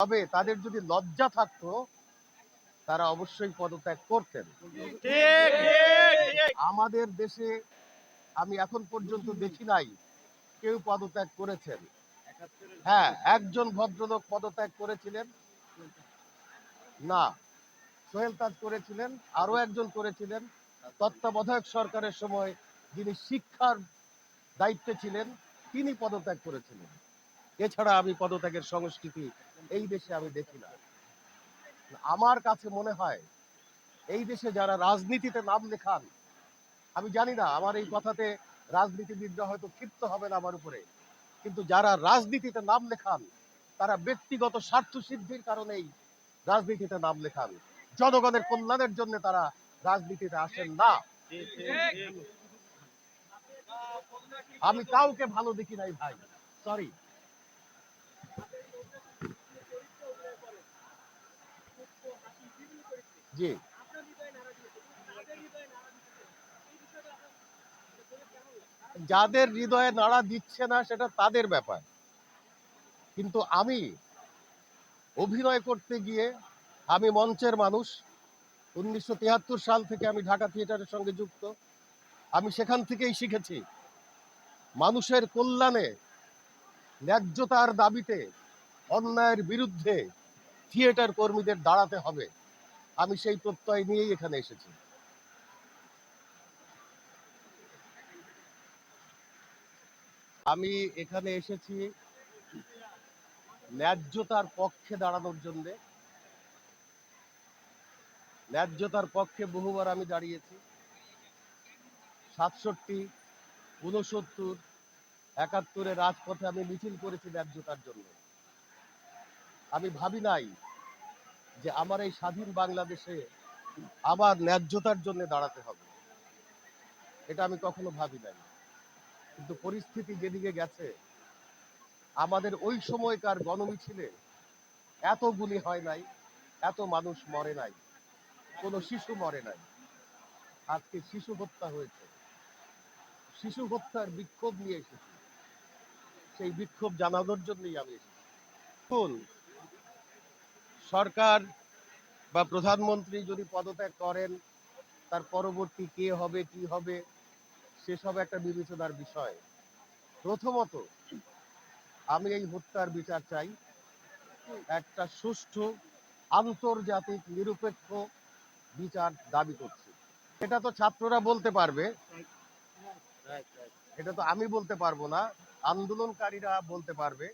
তবে তাদের যদি লজ্জা থাকতো তারা অবশ্যই পদত্যাগ করতেন। আমাদের দেশে আমি এখন পর্যন্ত দেখি নাই কেউ পদত্যাগ করেছেন। হ্যাঁ একজন ভদ্রলোক পদত্যাগ করেছিলেন। না সোহেল তাজ করেছিলেন আরও একজন করেছিলেন। তত্ত্বাবধায়ক সরকারের সময় যিনি শিক্ষার দায়িত্বে ছিলেন তিনি পদত্যাগ করেছিলেন। এছাড়া আমি পদত্যাগের সংস্কৃতি এই দেশে আমি দেখি না। আমার কাছে মনে হয়, এই দেশে যারা রাজনীতিতে নাম লেখান, আমি জানি না, আমার এই কথাতে রাজনীতিবিদরা হয়তো ক্ষিপ্ত হবেন আমার উপরে, কিন্তু যারা রাজনীতিতে নাম লেখান, তারা ব্যক্তিগত স্বার্থ সিদ্ধির কারণেই রাজনীতিতে নাম লেখান। জনগণের কল্যাণের জন্য তারা রাজনীতিতে আসেন না। আমি কাউকে ভালো দেখি নাই ভাই সরি জি। যাদের হৃদয়ে নাড়া দিচ্ছে না, সেটা তাদের ব্যাপার। কিন্তু আমি অভিনয় করতে গিয়ে আমি মঞ্চের মানুষ। উনিশশো তিয়াত্তর সাল থেকে আমি ঢাকা থিয়েটারের সঙ্গে যুক্ত। আমি সেখান থেকেই শিখেছি, মানুষের কল্যাণে, ন্যায্যতার দাবিতে, অন্যায়ের বিরুদ্ধে থিয়েটার কর্মীদের দাঁড়াতে হবে। আমি সেই প্রত্যয় নিয়েই এখানে এসেছি। আমি এখানে এসেছি ন্যায্যতার পক্ষে দাঁড়ানোর জন্য। ন্যায্যতার পক্ষে বহুবার আমি দাঁড়িয়েছি। সাতষট্টি উনসত্তর একাত্তরে রাজপথে আমি মিছিল করেছি ন্যায্যতার জন্য। আমি ভাবি নাই যে আমার এই স্বাধীন বাংলাদেশে আবার ন্যায্যতার জন্য দাঁড়াতে হবে। এটা আমি কখনো ভাবি নাই। কিন্তু পরিস্থিতি যেদিকে গেছে, আমাদের ওই সময়কার গণমিছিলে এত গুলি হয় নাই, এত মানুষ মরে নাই, কোনো শিশু মরে নাই। আজকে শিশু হত্যা হয়েছে। শিশু হত্যার বিক্ষোভ নিয়ে এসেছি। সেই বিক্ষোভ জানানোর জন্যই আমি এসেছি। সরকার বা প্রধানমন্ত্রী যদি পদত্যাগ করেন, তার পরবর্তী কে হবে, কি হবে, সেসব একটা বিবেচনার বিষয়। প্রথমত, আমি এই হত্যার বিচার চাই। একটা সুষ্ঠু, আন্তর্জাতিক, নিরপেক্ষ বিচার দাবি করছি। এটা তো ছাত্ররা বলতে পারবে। এটা তো আমি বলতে পারব না। আন্দোলনকারীরা বলতে পারবে।